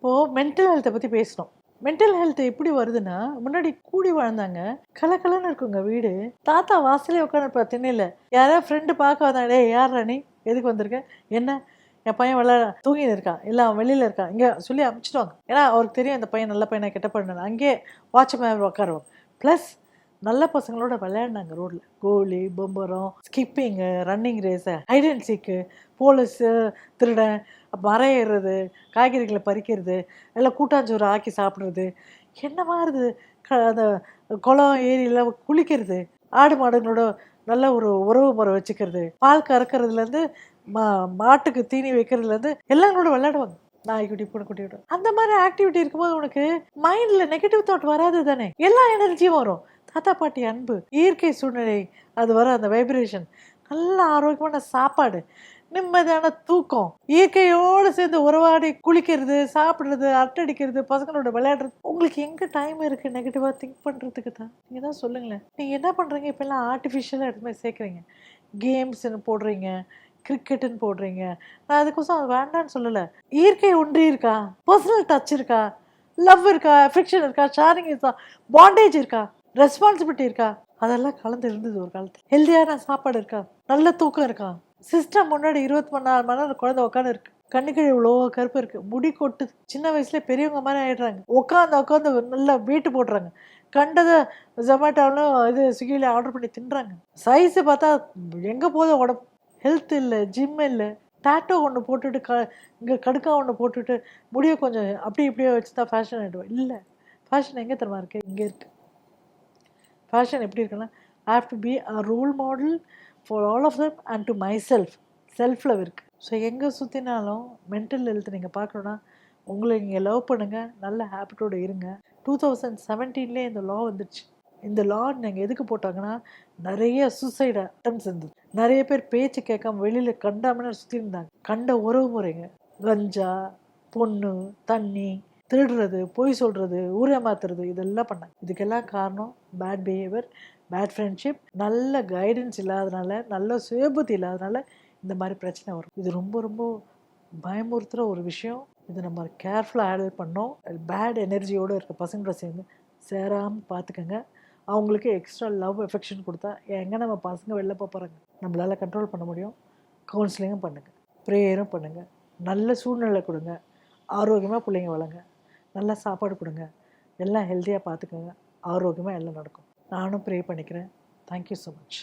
இப்போது மென்டல் ஹெல்த்தை பற்றி பேசணும். மென்டல் ஹெல்த் எப்படி வருதுன்னா முன்னாடி கூடி வாழ்ந்தாங்க கலக்கலன்னு இருக்குங்க வீடு. தாத்தா வாசலே உட்காந்துருப்பா திண்ணையில். யாராவது ஃப்ரெண்டு பார்க்க வந்தாங்க யார் ராணி எதுக்கு வந்திருக்க? என்ன? என் பையன் விளையாட தூங்கின்னு இருக்கான் இல்லை அவன் வெளியில் இருக்கான் இங்கே சொல்லி அமுச்சிடுவாங்க. ஏன்னா அவருக்கு தெரியும் இந்த பையன் நல்ல பையனை கெட்ட பண்ணணும் அங்கேயே வாட்ச்மேன் உட்காருவோம். ப்ளஸ் நல்ல பசங்களோட விளையாடினாங்க ரோட்டில் கோலி பொம்பரம் skipping running race hide seek police திருடன் மரம் ஏறுறது காய்கறிகளை பறிக்கிறது எல்லாம் கூட்டாஞ்சோறு ஆக்கி சாப்பிட்றது. என்னமா இருக்குது க அந்த குளம் ஏரியில் குளிக்கிறது. ஆடு மாடுங்களோட நல்ல ஒரு உறவு முறை வச்சுக்கிறது. பால் கறக்கிறதுலேருந்து மா மாட்டுக்கு தீனி வைக்கிறதுலேருந்து எல்லாங்களோட விளையாடுவாங்க. நாய்க்குட்டி பூனைக்குட்டியோட. அந்த மாதிரி ஆக்டிவிட்டி இருக்கும்போது உனக்கு மைண்டில் நெகட்டிவ் தாட் வராது தானே? எல்லா எனர்ஜியும் வரும். தாத்தா பாட்டி அன்பு இயற்கை சூழ்நிலை அது வர அந்த வைப்ரேஷன் நல்ல ஆரோக்கியமான சாப்பாடு நிம்மதியான தூக்கம் இயற்கையோடு சேர்ந்து உறவாடி குளிக்கிறது சாப்பிட்றது அட்டடிக்கிறது பசங்களோட விளையாடுறது. உங்களுக்கு எங்கே டைம் இருக்குது நெகட்டிவாக திங்க் பண்ணுறதுக்கு தான். நீங்கள் தான் சொல்லுங்களேன். நீங்கள் என்ன பண்ணுறீங்க இப்போல்லாம் ஆர்டிஃபிஷியலாக எடுத்துமே சேர்க்குறீங்க. கேம்ஸ்னு போடுறீங்க கிரிக்கெட்டுன்னு போடுறீங்க. நான் அதுக்கோசம் அது வேண்டான்னு சொல்லலை. இயற்கை ஒன்றி இருக்கா? பர்சனல் டச் இருக்கா? லவ் இருக்கா? அஃபெக்ஷன் இருக்கா? ஷேரிங் இருக்கா? பாண்டேஜ் இருக்கா? ரெஸ்பான்சிபிலிட்டி இருக்கா? அதெல்லாம் கலந்து இருந்தது ஒரு காலத்தில். ஹெல்த்தியான சாப்பாடு இருக்கா? நல்ல தூக்கம் இருக்கா? சிஸ்டம் முன்னாடி இருபத்தி மணி நாலு மணி நேரம் குழந்தை உட்காந்து இருக்கு. கண்ணுக்கு இவ்வளோ கருப்பு இருக்கு. முடி கொட்டுது சின்ன வயசுல பெரியவங்க மாதிரி ஆயிடுறாங்க. உட்காந்து உட்காந்து நல்லா வெயிட்டு போடுறாங்க. கண்டதை ஜொமேட்டோவிலும் இது ஸ்விக்கியில் ஆர்டர் பண்ணி தின்றாங்க. சைஸு பார்த்தா எங்கே போதும் உடம்பு? ஹெல்த் இல்லை ஜிம் இல்லை. டேட்டோ ஒன்று போட்டுட்டு க இங்கே கடுக்கா ஒன்று போட்டுட்டு முடிய கொஞ்சம் அப்படி இப்படியே வச்சு தான் ஃபேஷன் ஆகிடுவோம் இல்லை. ஃபேஷன் எங்கே தரமா இருக்குது இங்கே இருக்குது ஃபேஷன் எப்படி இருக்குன்னா I have to be a role model for all of them and to myself self love இருக்குது ஸோ எங்கே சுற்றினாலும் மென்டல் ஹெல்த் நீங்கள் பார்க்கணுன்னா உங்களை நீங்கள் லவ் பண்ணுங்கள் நல்ல ஹேபிட்டோடு இருங்க. டூ தௌசண்ட் செவன்டீன்லேயே இந்த லா வந்துடுச்சு இந்த லா நீங்கள் எதுக்கு போட்டாங்கன்னா நிறைய சூசைட் அட்டம்ஸ் இருந்தது. நிறைய பேர் பேச்சு கேட்காம வெளியில் கண்டாமல் சுற்றி இருந்தாங்க கண்ட உறவு முறைங்க. கஞ்சா பொண்ணு தண்ணி திருடுறது பொய் சொல்கிறது ஊரேமாத்துறது இதெல்லாம் பண்ணேன். இதுக்கெல்லாம் காரணம் பேட் பிஹேவியர் பேட் ஃப்ரெண்ட்ஷிப் நல்ல கைடன்ஸ் இல்லாதனால நல்ல சுயபுத்தி இல்லாதனால இந்த மாதிரி பிரச்சனை வரும். இது ரொம்ப ரொம்ப பயமுறுத்துகிற ஒரு விஷயம். இது நம்ம கேர்ஃபுல்லாக ஹேண்டில் பண்ணோம். பேட் எனர்ஜியோடு இருக்க பசங்களோட சேர்ந்து சேராமல் பார்த்துக்கோங்க அவங்களுக்கு எக்ஸ்ட்ரா லவ் எஃபெக்ஷன் கொடுத்தா எங்கே நம்ம பசங்க வெளில போக போகிறாங்க நம்மளால் கண்ட்ரோல் பண்ண முடியும். கவுன்சிலிங்கும் பண்ணுங்கள் ப்ரேயரும் பண்ணுங்கள் நல்ல சூழ்நிலை கொடுங்க. ஆரோக்கியமாக பிள்ளைங்க வளங்க நல்லா சாப்பாடு கொடுங்க. எல்லாம் ஹெல்த்தியாக பார்த்துக்கோங்க. ஆரோக்கியமாக எல்லாம் நடக்கும். நானும் ப்ரே பண்ணிக்கிறேன். Thank you so much